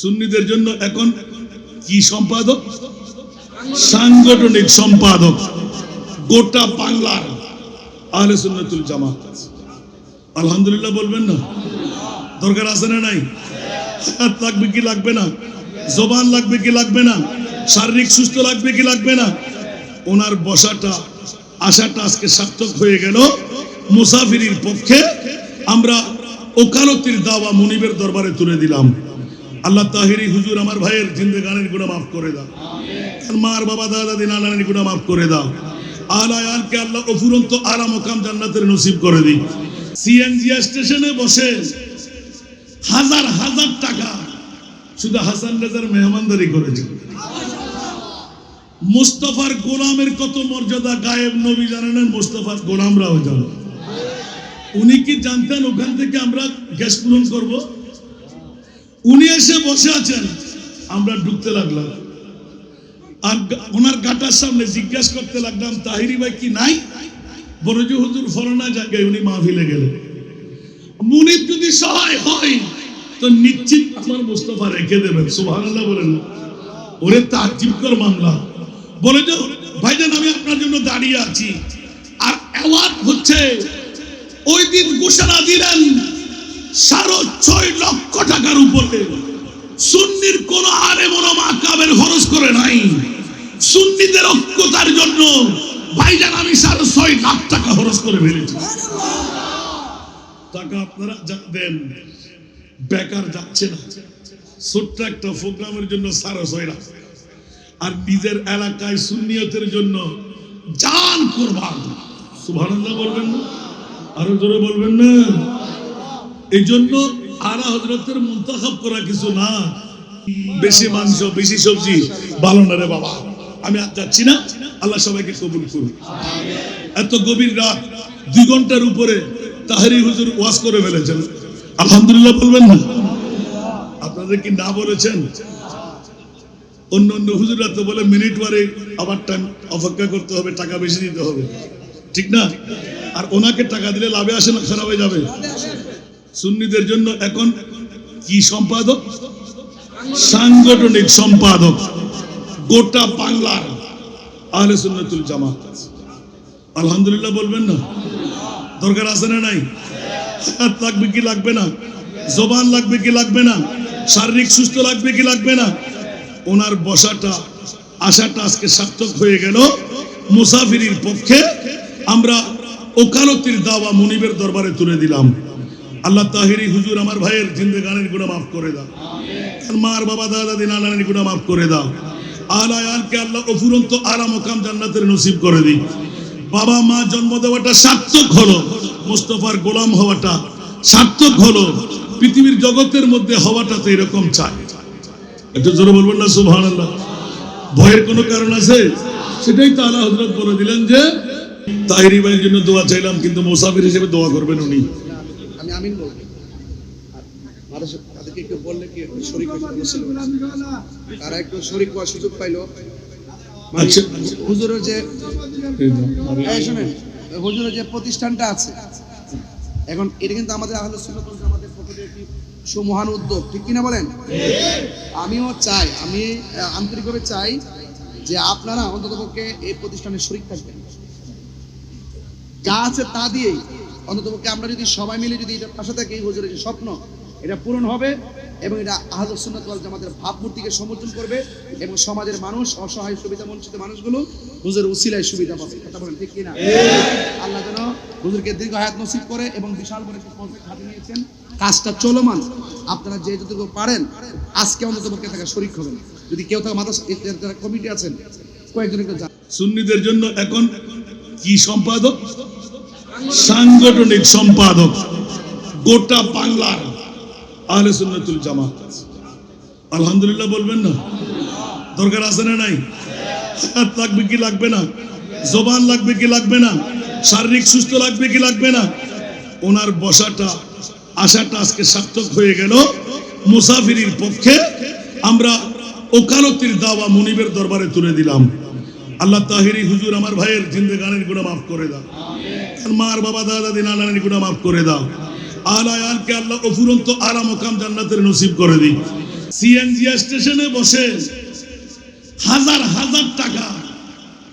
সুন্নিদের জন্য এখন কি সম্পাদক? সাংগঠনিক সম্পাদক। গোটা বাংলার আহলে সুন্নাতুল জামাত। আলহামদুলিল্লাহ বলবেন না? দরকার আছে না নাই? লাগবে কি লাগবে না? জবান লাগবে কি লাগবে না? শারীরিক সুস্থ লাগবে কি লাগবে না? ওনার বসাটা আশাটা আজকে সার্থক হয়ে গেল। মুসাফিরির পক্ষে আমরা ওকালতির দাওয়া মনিবের দরবারে তুলে দিলাম। আল্লাহ তাহিরি হুজুর আমার ভাইয়ের জিন্দেগানের গুণা মাফ করে দাও। তার মার বাবা দাদা দিন আল্লাহর গুণা মাফ করে দাও। আলায়ানকে আল্লাহ অফুরন্ত আলা মোকাম জান্নাতের নসিব করে দিই সিএনজি স্টেশনে বসে হাজার হাজার টাকা শুধু হাসান রেজার মেহমানদারি করেছে। মুস্তফার গোলামের কত মর্যাদা গায়েব নবী জানেন মুস্তফার গোলামরাও জানে উনি কি জানতেন ওখান থেকে আমরা গ্যাস পূরণ করব? উনি এসে বসে আছেন। আমরা ঢুকতে লাগলাম। আর ওনার গাটার সামনে জিজ্ঞাসা করতে লাগলাম, তাহিরি ভাই কি নাই? যে হুজুর ফরনা জায়গায় উনি মাহফিলে গেলেন। মুনিব যদি সহায় হয়, তো নিশ্চিত আমার মুস্তফা রেখে দেবেন। সুবহানাল্লাহ বলেন। ওরে তাজিব কর মামলা বলে। যে ভাইজান, আমি আপনার জন্য দাঁড়িয়ে আছি। আর অ্যাওয়ার্ড হচ্ছে ওই দিন ঘোষণা দিলেন। সাড়ে ছয় লক্ষ টাকার উপরে। সুন্নির কোন আরে মনোমা কাবের খরচ করে নাই। সুন্নিদের ঐক্যতার জন্য ভাইজান আমি সাড়ে ছয় লাখ টাকা খরচ করে ফেলেছি। টাকা আপনারা বেকার যাচ্ছে না। ছোট্ট একটা প্রোগ্রামের জন্য সাড়ে ছয় লাখ। আর নিজের এলাকায় সুন্নিয়তের জন্য জান করবান। সুবহানাল্লাহ বলবেন না? আরও জোরে বলবেন না? এই জন্য আরা হজরতের মুন্তাখাব করা কিছু না। বেশি মাংস, বেশি সবজি, ভালো না রে বাবা। আমি আর যাচ্ছি না। আল্লাহ সবাইকে কবুল করুন এত গভীর রাত, দুই ঘণ্টার উপরে তাহারি হুজুর ওয়াজ করে ফেলেছেন। আলহামদুলিল্লাহ বলবেন না? আপনাদের কি না বলেছেন? অন্য অন্য হুজুরা তো বলে, মিনিট ওয়ারে আবার টাইম অপেক্ষা করতে হবে, টাকা বেশি দিতে হবে। ঠিক না? আর ওনাকে টাকা দিলে লাভে আসে না, খারাপ হয়ে যাবে। সুন্নিদের জন্য এখন কি সম্পাদক? সাংগঠনিক সম্পাদক। গোটা বাংলার আহলে সুন্নাতুল জামাত। আলহামদুলিল্লাহ বলবেন না? দরকার আছে না নাই? লাগবে কি লাগবে না? জবান লাগবে কি লাগবে না? শারীরিক সুস্থ লাগবে কি লাগবে না? ওনার বসাটা আশাটা আজকে সার্থক হয়ে গেল। মুসাফিরির পক্ষে আমরা ওকালতির দাওয়া মনিবের দরবারে তুলে দিলাম। আল্লাহ তাহিরি হুজুর আমার ভাইয়ের জিন্দেগানের গুণা মাফ করে দাও। তার মার বাবা দাদা দিন আল্লাহর গুণা মাফ করে দাও। আলায়ানকে আল্লাহ অফুরন্ত আলা মোকাম জান্নাতের নসিব করে দিই। বাবা মা জন্ম দেওয়াটা সার্থক হলো মুস্তফার গোলাম হওয়াটা সার্থক হলো পৃথিবীর জগতের মধ্যে হওয়াটা তো এরকম চাই। একটু জোরে বলবেন না সুবহান আল্লাহ ভয়ের কোনো কারণ আছে? সেটাই তো আল্লাহ হজরত বলে দিলেন যে তাহিরি ভাইয়ের জন্য দোয়া চাইলাম কিন্তু মুসাফির হিসেবে দোয়া করবেন উনি। আমি আমিন বলব। মানুষ তাদেরকে একটু বললে কি শরিক হইতে তারা একটু শরিক হওয়ার সুযোগ পাইলো। মানে আচ্ছা। হুজুরের যে শোনেন হুজুরের যে প্রতিষ্ঠানটা আছে এখন এটা কিন্তু আমাদের আহলে সুন্নাত ওয়াল জামাতের পক্ষ থেকে একটি সুমহান উদ্যোগ। ঠিক কিনা বলেন? আমিও চাই আমি আন্তরিকভাবে চাই যে আপনারা অন্ততপক্ষে এই প্রতিষ্ঠানে শরিক থাকবেন। যা আছে তা দিয়েই অন্ততপক্ষে আমরা যদি সবাই মিলে যদি এটা পাশে থাকি হুজুরের যে স্বপ্ন, এটা পূরণ হবে এবং এটা আহলে সুন্নাত ওয়াল জামাতের ভাবমূর্তিকে সমর্থন করবে এবং সমাজের মানুষ, অসহায়, সুবিধা বঞ্চিত মানুষগুলো হুজুর উসিলায় সুবিধা পাবে। কথা বলেন, ঠিক কিনা? আল্লাহ যেন হুজুরকে দীর্ঘ হায়াত নসিব করে এবং বিশাল বড় একটা প্রজেক্ট হাতে নিয়েছেন। কাজটা চলমান। আপনারা যে যতটুকু পারেন, আজকে অন্ততপক্ষে থাকা শরিক হবেন যদি কেউ থাকা মাথা যারা কমিটি আছেন, কয়েকজন একটু সুন্নিদের জন্য এখন কি সম্পাদক? সাংগঠনিক সম্পাদক গোটা বাংলার আহলে সুন্নাতুল জামাত। আলহামদুলিল্লাহ বলবেন না? দরকার আছে না নাই? হাত লাগবে কি লাগবে না? জবান লাগবে কি লাগবে না? শারীরিক সুস্থ লাগবে কি লাগবে না? ওনার বসাটা আশাটা আজকে সার্থক হয়ে গেল। মুসাফিরির পক্ষে আমরা ওকালতির দাওয়া মনিবের দরবারে তুলে দিলাম। আল্লাহ তাহিরি হুজুর আমার ভাইয়ের জিন্দেগানের গুণা মাফ করে দাও। তার মার বাবা দাদা দিন আল্লাহর গুণা মাফ করে দাও। আলায়ানকে আল্লাহ অফুরন্ত আলা মোকাম জান্নাতের নসিব করে দিই সিএনজি স্টেশনে বসে হাজার হাজার টাকা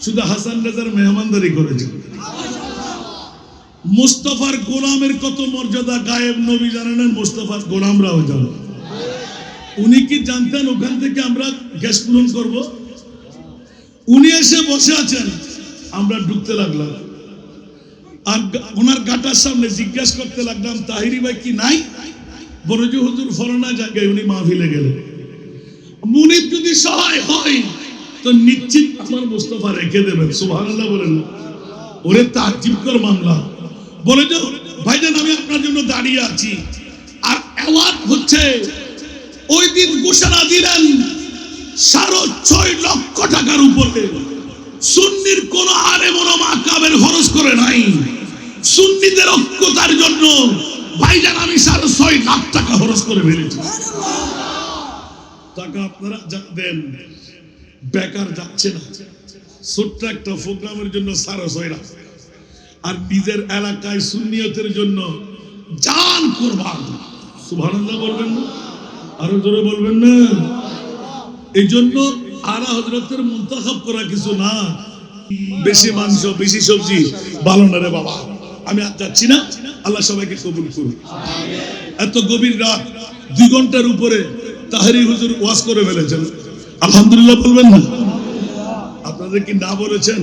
শুধু হাসান রেজার মেহমানদারি করেছে। মুস্তফার গোলামের কত মর্যাদা গায়েব নবী জানেন মুস্তফার গোলামরাও জানে উনি কি জানতেন ওখান থেকে আমরা গ্যাস পূরণ করব? উনি এসে বসে আছেন। আমরা ঢুকতে লাগলাম। আর ওনার গাটার সামনে জিজ্ঞাসা করতে লাগলাম, তাহিরি ভাই কি নাই? বড়জি হুজুর ফরনা জায়গায় উনি মাহফিলে গেলেন। মুনিব যদি সহায় হয়, তো নিশ্চিত আমার মুস্তফা রেখে দেবেন। সুবহানাল্লাহ বলেন। ওরে তাজিবকর মামলা। বলে যে ভাইজান আমি আপনার জন্য দাঁড়িয়ে আছি। আর অ্যাওয়ার্ড হচ্ছে, ওই দিন ঘোষণা দিলেন সাড়ে ছয় লক্ষ টাকার উপরে। সুন্নির কোন আরে মনোমা কাবের খরচ করে নাই। সুন্নিদের ঐক্যতার জন্য ভাইজান আমি সাড়ে ছয় লাখ টাকা খরচ করে ফেলেছি। টাকা আপনারা দেন বেকার যাচ্ছে না। ছোট্ট একটা প্রোগ্রামের জন্য সাড়ে ছয় লাখ। আর নিজের এলাকায় সুন্নিয়তের জন্য জান কোরবান। সুবহানাল্লাহ বলবেন না? আরও জোরে বলবেন না? এই জন্য আরা হজরতের মুন্তাখাব করা কিছু না। বেশি মাংস, বেশি সবজি, ভালো না রে বাবা। আমি আর যাচ্ছি না। আল্লাহ সবাইকে কবুল করুন এত গভীর রাত, দুই ঘণ্টার উপরে তাহারি হুজুর ওয়াজ করে ফেলেছেন। আলহামদুলিল্লাহ বলবেন না? আপনাদের কি না বলেছেন?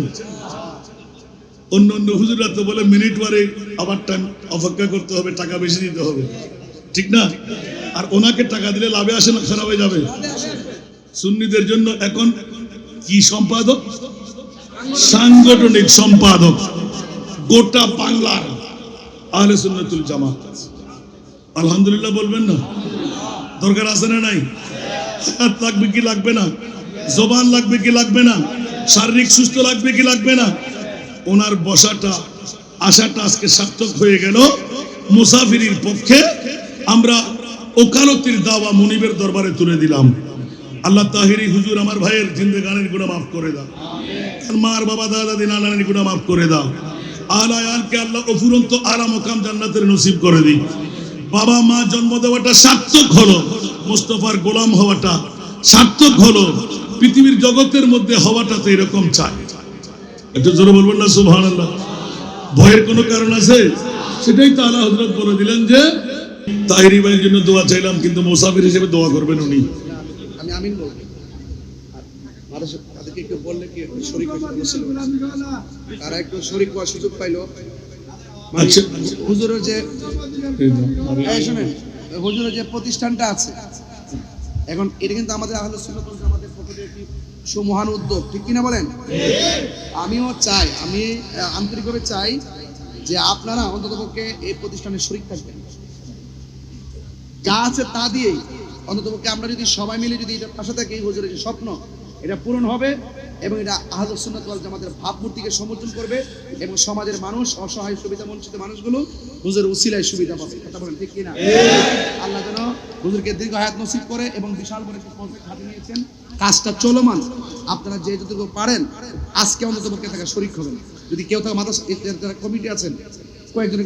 অন্য অন্য হুজুরা তো বলে, মিনিট পরে আবার টাইম অপেক্ষা করতে হবে, টাকা বেশি দিতে হবে। ঠিক না? আর ওনাকে টাকা দিলে লাভে আসে না, খারাপ হয়ে যাবে? সুন্নিদের জন্য এখন কি সম্পাদক? সাংগঠনিক সম্পাদক। গোটা বাংলার আহলে সুন্নাতুল জামাত। আলহামদুলিল্লাহ বলবেন না? দরকার আছে না নাই? হাত লাগবে কি লাগবে না? জবান লাগবে কি লাগবে না? শারীরিক সুস্থ লাগবে কি লাগবে না? ওনার বসাটা আশাটা আজকে সার্থক হয়ে গেল। মুসাফিরির পক্ষে আমরা ওকালতির দাওয়া মনিবের দরবারে তুলে দিলাম। আল্লাহ তাহিরি হুজুর আমার ভাইয়ের জিন্দেগানের গুণা মাফ করে দাও। তার মার বাবা দাদা দিন আলানের গুণা মাফ করে দাও। আলায় আলকে আল্লাহ অফুরন্ত আরাম ওকাম জান্নাতের নসিব করে দিই। বাবা মা জন্ম দেওয়াটা সার্থক হলো, মোস্তফার গোলাম হওয়াটা সার্থক হলো, পৃথিবীর জগতের মধ্যে হওয়াটা তো এরকম চাই। একটু জোরে বলবেন না সুবহান আল্লাহ ভয়ের কোনো কারণ আছে? সেটাই তো আল্লাহ হজরত বলে দিলেন যে, তাহিরি ভাইয়ের জন্য দোয়া চাইলাম, কিন্তু মুসাফির হিসেবে দোয়া করবেন উনি। আমি আমিন বলব তাদেরকে একটু বললে কি একটু শরীর তারা একটু শরীর হওয়ার সুযোগ পাইলো। মানে আচ্ছা। হুজুরের যে শুনেন হুজুরের যে প্রতিষ্ঠানটা আছে এখন এটা কিন্তু আমাদের আহলে সুন্নাত একটি সুমহান উদ্যোগ। ঠিক কিনা বলেন? আমিও চাই আমি আন্তরিকভাবে চাই যে আপনারা অন্ততপক্ষে এই প্রতিষ্ঠানে শরীক থাকবেন। যা আছে তা দিয়েই অন্ততপক্ষে আমরা যদি সবাই মিলে যদি এটার পাশে থাকি হুজুরের যে স্বপ্ন, এটা পূরণ হবে এবং এটা আহলে সুন্নাত ওয়াল জামাতের ভাবমূর্তিকে সমর্থন করবে এবং সমাজের মানুষ অসহায় সুবিধা বঞ্চিত মানুষগুলো হুজুর উসিলায় সুবিধা পাবে। কথা বলেন ঠিক কিনা? আল্লাহ যেন হুজুরকে দীর্ঘ হায়াত নসিব করে এবং বিশাল বড় একটি প্রজেক্ট হাতে নিয়েছেন কাজটা চলমান। আপনারা যে যতটুকু পারেন, আজকে অন্তত পক্ষে থাকা শরিক হবেন। যদি কেউ থাকা মাদ্রাসা কমিটি আছেন, কয়েকজন